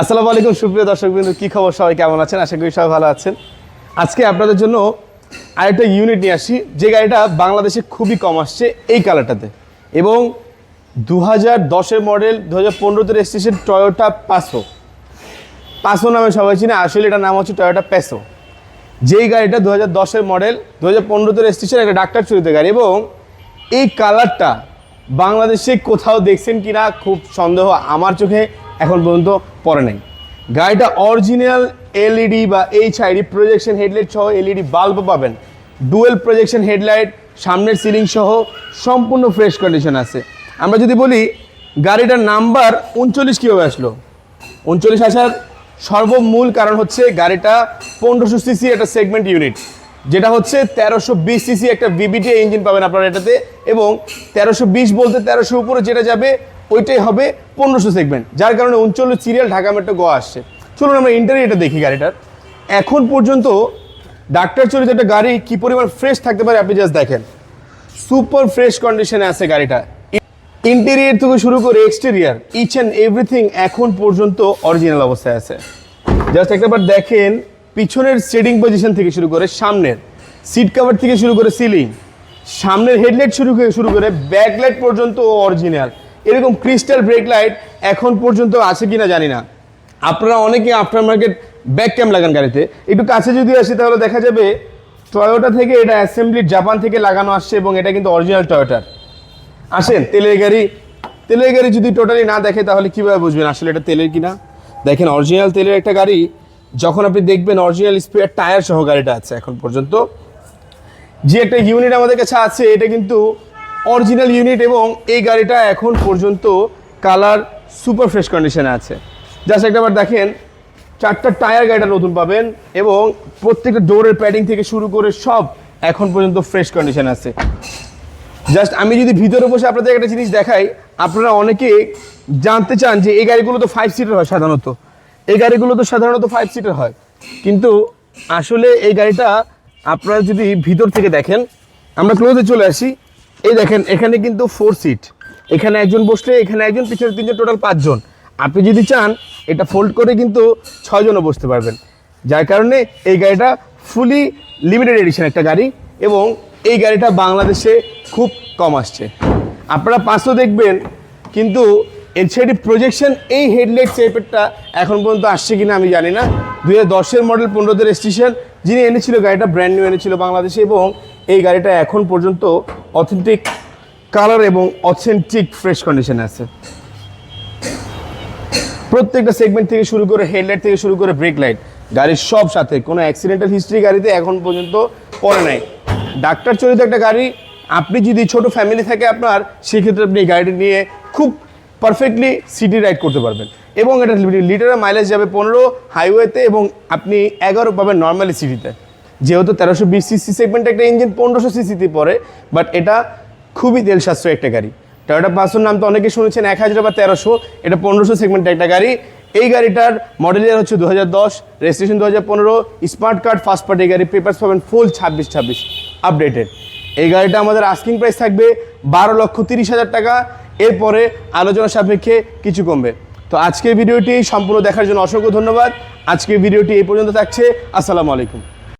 আসসালামু আলাইকুম, সুপ্রিয় দর্শক বিন্দু কী খবর? সবাই কেমন আছেন? আশা করি সবাই ভালো আছেন। আজকে আপনাদের জন্য আরেকটা ইউনিট নিয়ে আসি। যে গাড়িটা বাংলাদেশে খুবই কম আসছে এই কালারটাতে এবং দু হাজার দশের মডেল দু হাজার পনেরোতে রেজিস্ট্রেশন টয়োটা পাসো পাসো নামে সবাই চিনে, আসলে এটার নাম হচ্ছে টয়োটা প্যাসো যেই গাড়িটা দু হাজার দশের মডেল দু হাজার পনেরোতে রেজিস্ট্রেশন একটা ডাক্তার চুরিতে গাড়ি। এবং এই কালারটা বাংলাদেশে কোথাও দেখছেন কিনা খুব সন্দেহ আমার চোখে। এখন পর্যন্ত পড়ে নাই। গাড়িটা অরিজিনাল এলইডি বা এইচআইডি প্রজেকশন হেডলাইট সহ এলইডি বাল্ব পাবেন। ডুয়েল প্রজেকশন হেডলাইট সামনের সিলিং সহ সম্পূর্ণ ফ্রেশ কন্ডিশন আছে। আমরা যদি বলি, গাড়িটার নাম্বার উনচল্লিশ কীভাবে আসলো? উনচল্লিশ আসার সর্বমূল কারণ হচ্ছে গাড়িটা পনেরোশো সিসি একটা সেগমেন্ট ইউনিট যেটা হচ্ছে তেরোশো বিশ সিসি একটা বিবিটি ইঞ্জিন পাবেন আপনারা এটাতে এবং তেরোশো বিশ বলতে তেরোশো উপরে যেটা যাবে ওইটাই হবে পনেরোশো সেগমেন্ট যার কারণে উনচল্লিশ সিরিয়াল ঢাকা মেট্রো গোয়া আসছে। চলুন আমরা ইন্টারভিউটা দেখি গাড়িটার। এখন পর্যন্ত ডাক্তার চলিত একটা গাড়ি কী পরিমাণ ফ্রেশ থাকতে পারে আপনি জাস্ট দেখেন। সুপার ফ্রেশ কন্ডিশনে আছে গাড়িটা। ইন্টেরিয়ার থেকে শুরু করে এক্সটেরিয়ার ইচ অ্যান্ড এভরিথিং এখন পর্যন্ত অরিজিনাল অবস্থায় আছে। জাস্ট একটাবার দেখেন, পিছনের সেটিং পজিশন থেকে শুরু করে সামনের। সিট কাভার থেকে শুরু করে সিলিং সামনের হেডলাইট শুরু শুরু করে ব্যাকলাইট পর্যন্ত অরিজিনাল এরকম ক্রিস্টাল ব্রেক লাইট এখন পর্যন্ত আছে কিনা জানি না। আপনারা অনেকে আফটার মার্কেট ব্যাক ক্যাম লাগান গাড়িতে। একটু কাছে যদি আসি তাহলে দেখা যাবে টয়োটা থেকে এটা অ্যাসেম্বলি জাপান থেকে লাগানো আসছে এবং এটা কিন্তু অরিজিনাল টয়োটার আসেন, তেলের গাড়ি তেলের গাড়ি যদি টোটালি না দেখে তাহলে কীভাবে বুঝবেন আসলে এটা তেলের কিনা? দেখেন অরিজিনাল তেলের একটা গাড়ি, যখন আপনি দেখবেন অরিজিনাল স্পেয়ার টায়ার সহ গাড়িটা আছে এখন পর্যন্ত। যে একটা ইউনিট আমাদের কাছে আছে, এটা কিন্তু অরিজিনাল ইউনিট এবং এই গাড়িটা এখন পর্যন্ত কালার সুপার ফ্রেশ কন্ডিশনে আছে। জাস্ট একটাবার দেখেন, চারটা টায়ার গাড়িটা নতুন পাবেন এবং প্রত্যেকটা ডোরের প্যাডিং থেকে শুরু করে সব এখন পর্যন্ত ফ্রেশ কন্ডিশন আছে। জাস্ট আমি যদি ভিতরে বসে আপনাদের একটা জিনিস দেখাই, আপনারা অনেকে জানতে চান যে এই গাড়িগুলো তো ফাইভ সিটার হয় সাধারণত। এই গাড়িগুলো তো সাধারণত ফাইভ সিটার হয়। কিন্তু আসলে এই গাড়িটা আপনারা যদি ভিতর থেকে দেখেন, আমরা ক্লোজে চলে আসি। এই দেখেন, এখানে কিন্তু ফোর সিট এখানে একজন বসলে, এখানে একজন, পিছনে তিনজন টোটাল পাঁচজন। আপনি যদি চান, এটা ফোল্ড করে কিন্তু ছয়জনও বসতে পারবেন। যার কারণে এই গাড়িটা ফুলি লিমিটেড এডিশন একটা গাড়ি এবং এই গাড়িটা বাংলাদেশে খুব কম আসছে। আপনারা পাঁচশো দেখবেন, কিন্তু এলসিডি প্রজেকশন এই হেডলাইট সেপেরটা এখন পর্যন্ত আসছে কিনা আমি জানি না। দু হাজার মডেল পনেরোতে রেজিস্ট্রেশন যিনি এনেছিল গাড়িটা ব্র্যান্ড নিউ এনেছিল বাংলাদেশে এবং এই গাড়িটা এখন পর্যন্ত অথেন্টিক কালার এবং অথেন্টিক ফ্রেশ কন্ডিশনে আছে। প্রত্যেকটা সেগমেন্ট থেকে শুরু করে হেডলাইট থেকে শুরু করে ব্রেক লাইট গাড়ির সব সাথে, কোনো অ্যাক্সিডেন্টাল হিস্ট্রি গাড়িতে এখন পর্যন্ত পড়ে নাই। ডাক্তার চলিত একটা গাড়ি, আপনি যদি ছোট ফ্যামিলি থাকে আপনার, সেক্ষেত্রে আপনি এই গাড়িটি নিয়ে খুব পারফেক্টলি সিটি রাইড করতে পারবেন। এবং এটা লিটারের মাইলেজ যাবে পনেরো হাইওয়েতে এবং আপনি এগারো পাবেন নর্মালি সিটিতে যেহেতু তেরোশো বিশ সিসি সেগমেন্ট একটা ইঞ্জিন পনেরোশো সিসিতে পড়ে বাট এটা খুবই তেল সাশ্রয় একটা গাড়ি। টয়োটা পাঁচশোর নাম তো অনেকে শুনেছেন, এক হাজার বা তেরোশো, এটা পনেরোশো সেগমেন্টের একটা গাড়ি। এই গাড়িটার মডেল ইয়ার হচ্ছে দু হাজার দশ রেজিস্ট্রেশন দু হাজার পনেরো স্মার্ট কার্ড ফার্স্ট পার্টি গাড়ি পেপার্স পাবেন ফুল ছাব্বিশ ছাব্বিশ আপডেটেড এই গাড়িটা আমাদের আস্কিং প্রাইস থাকবে বারো লক্ষ তিরিশ হাজার টাকা, এরপরে আলোচনা সাপেক্ষে কিছু কমবে। তো আজকের ভিডিওটি সম্পূর্ণ দেখার জন্য অসংখ্য ধন্যবাদ। আজকের ভিডিওটি এই পর্যন্ত থাকছে, আসসালামু আলাইকুম।